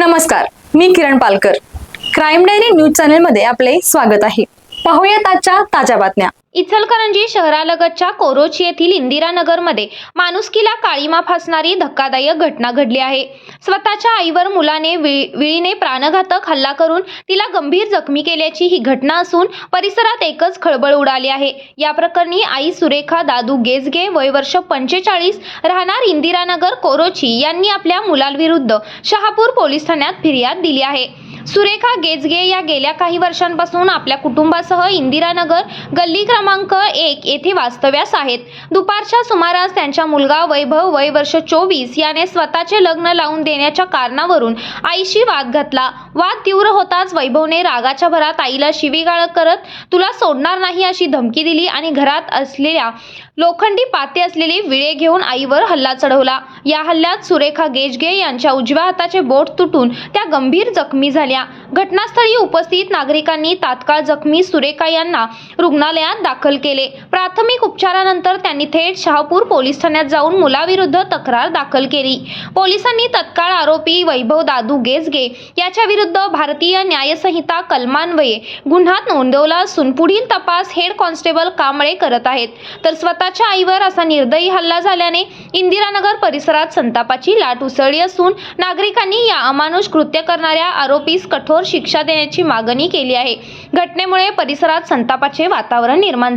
नमस्कार मी Kiran Palkar. Crime diary news चॅनलमध्ये आपले स्वागत आहे. पाहूयात आजच्या ताज्या बातम्या. इचलकरंजी शहरालगतच्या कोरोची येथील इंदिरानगरमध्ये माणुसकीला काळीमा फासणारी धक्कादायक घटना घडली आहे. स्वतःच्या आईवर मुलाने विळीने प्राणघातक हल्ला करून तिला गंभीर जखमी केल्याची ही घटना असून परिसरात एकच खळबळ उडाली आहे. या प्रकरणी आई सुरेखा दादू गेजगे वय वर्ष पंचेचाळीस राहणार इंदिरानगर कोरोची यांनी आपल्या मुलांविरुद्ध शहापूर पोलीस ठाण्यात फिर्याद दिली आहे. सुरेखा गेजगे या गेल्या काही वर्षांपासून आपल्या कुटुंबासह इंदिरानगर गल्ली क्रमांक एक येथे वास्तव्यास आहेत. दुपारच्या सुमारास त्यांचा मुलगा वैभव वय वर्ष चोवीस याने स्वतःचे लग्न लावून देण्याच्या कारणावरून आईशी वाद घातला. वाद तीव्र होताच वैभवने रागाच्या भरात आईला शिवीगाळ करत तुला सोडणार नाही अशी धमकी दिली आणि घरात असलेल्या लोखंडी पाते असलेली विळे घेऊन आईवर हल्ला चढवला. या हल्ल्यात सुरेखा गेजगे यांच्या उजव्या हाताचे बोट तुटून त्या गंभीर जखमी झाल्या. घटनास्थळी उपस्थित नागरिकांनी तात्काळ जखमी सुरेखा यांना रुग्णालयात दाखल केले. प्राथमिक उपचारानंतर त्यांनी थेट शहापूर पोलीस ठाण्यात जाऊन मुलाविरुद्ध तक्रार दाखल केली. पोलिसांनी तत्काळ आरोपी वैभव दादू गेजगे याच्या विरुद्ध भारतीय न्यायसंहिता कलमान्वये गुन्हा नोंदवला असून पुढील तपास हेड कॉन्स्टेबल कांबळे करत आहेत. तर स्वतःच्या आईवर असा निर्दयी हल्ला झाल्याने इंदिरानगर परिसरात संतापाची लाट उसळली असून नागरिकांनी या अमानुष कृत्य करणाऱ्या आरोपीस कठोर शिक्षा देण्याची मागणी केली आहे. घटनेमुळे परिसरात संतापाचे वातावरण निर्माण